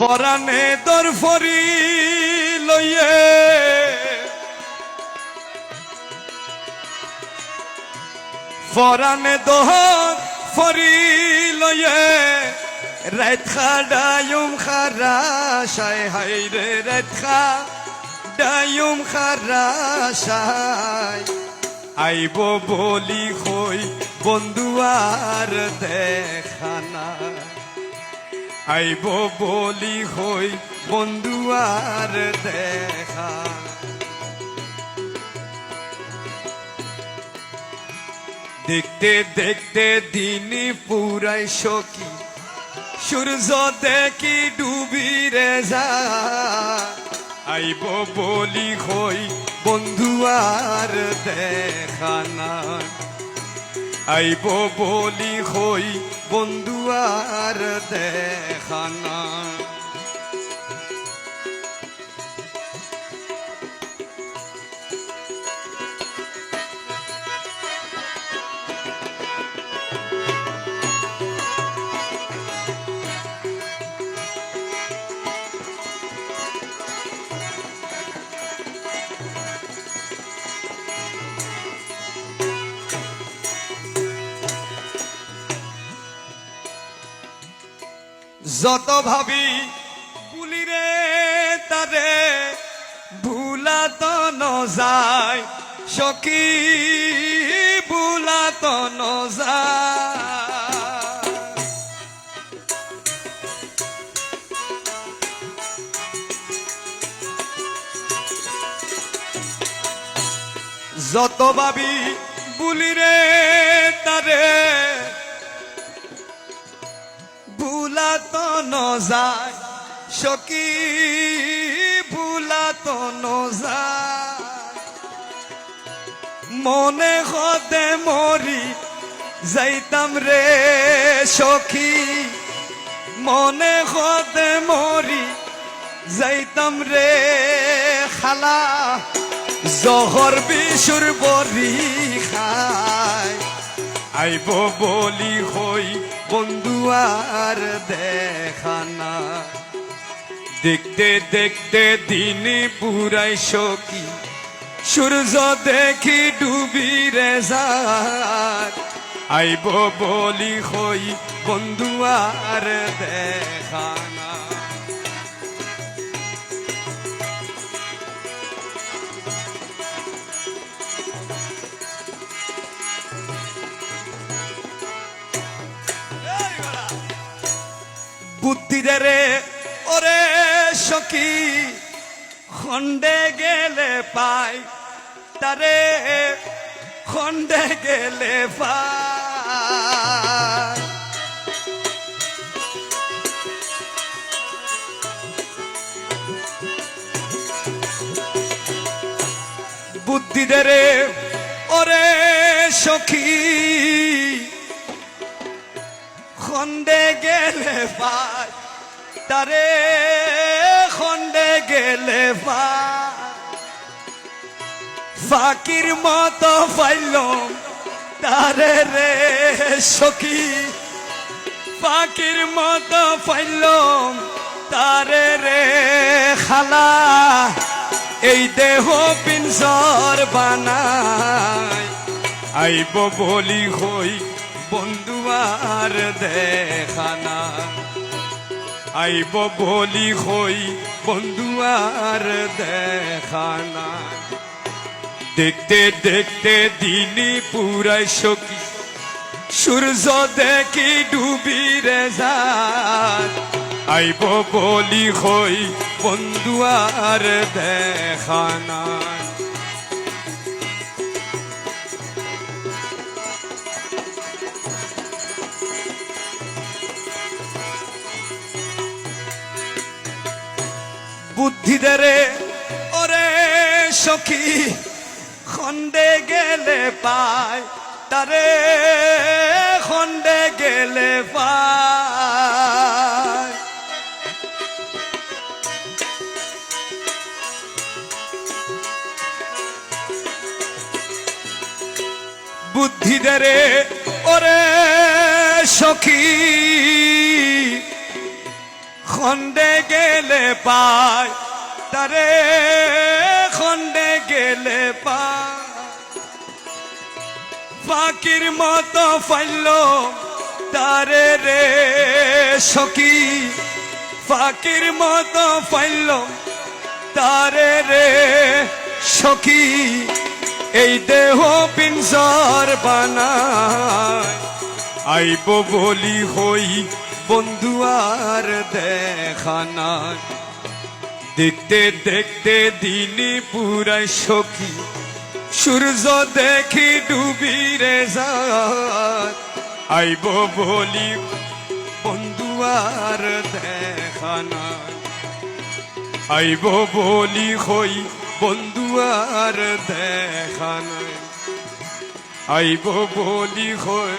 পরাণে দর ফরি লইয়ে। পরাণে দোহর ফরি লইয়ে। রাত খা ডায়ুম খারা, সাই হাই রে রাত খা ডায়ুম খারা, সাই। আইব বলি হই বন্ধুয়ার দেখানা আইব বলি হই বন্ধুয়ার দেখা। দেখতে দেখতে দিন পুরাই সকি সূর্য দেখি ডুবি রে যা। আইব বলি হই বন্ধুয়ার দেখানা আইব বলি হই বন্ধুয়ার দেখানা যত ভাবি বুলি রে তারে ভুলা তো নযায় সখী ভুলা তো নযায় যত ভাবি বুলি রে তারে ভুলা তো নযায় সখী, ভুলা তো নযায় মনে হতে মরি, যাইতাম রে সখী। মনে হতে মরি, যাইতাম রে খালা। জহর বিশুর বরি খায়। আইব বলি হই বন্ধুয়ার দেখানা দেখতে দেখতে দিন পুরাই সকি সূর্য দেখি ডুবি রে আইব বলি হই বন্ধুয়ার দেখানা বুদ্ধি রে, ওরে সখী খন্ডে গেলে পাই তারে খন্ডে গেলে পাই। বুদ্ধি রে, ওরে সখী খন্ডে গেলে পাই তারে খন্ডে গেলে পাই ফাকির মতো পাইলাম, তারে রে সখী। ফাকির মতো পাইলাম, তারে রে খালা। এই দেহ পিনসর বানায় আইব বলি হই বন্ধুয়ার দেখানা আইব বলি হই বন্ধুয়ার দেখানা দেখতে দেখতে দিনই পুরাই সখী, সূর্য দেখি ডুবি রে আইব বলি হই বন্ধুয়ার দেখানা বুদ্ধি দে রে। ওরে সখী খন্ডে গেলে পায়, তারে খন্ডে গেলে পায়। বুদ্ধি দে রে, ওরে সখী। খন্ডে গেলে পায়, তারে খন্ডে গেলে পায়। ফাকির মতো ফাইল, তারে রে সখী। ফাকির মতো ফাইল, তারে রে সখী। এই দেহ পিঞ্জর বানায়, আইব বলি হই বন্ধু আর দেখানায় দেখতে দেখতে দিনই পুরাই সখী। সূর্য দেখি ডুবি রে আইব বলি, বন্ধু আর দেখানা আইব বলি হই, বন্ধু আর দেখানা আইব বলি হই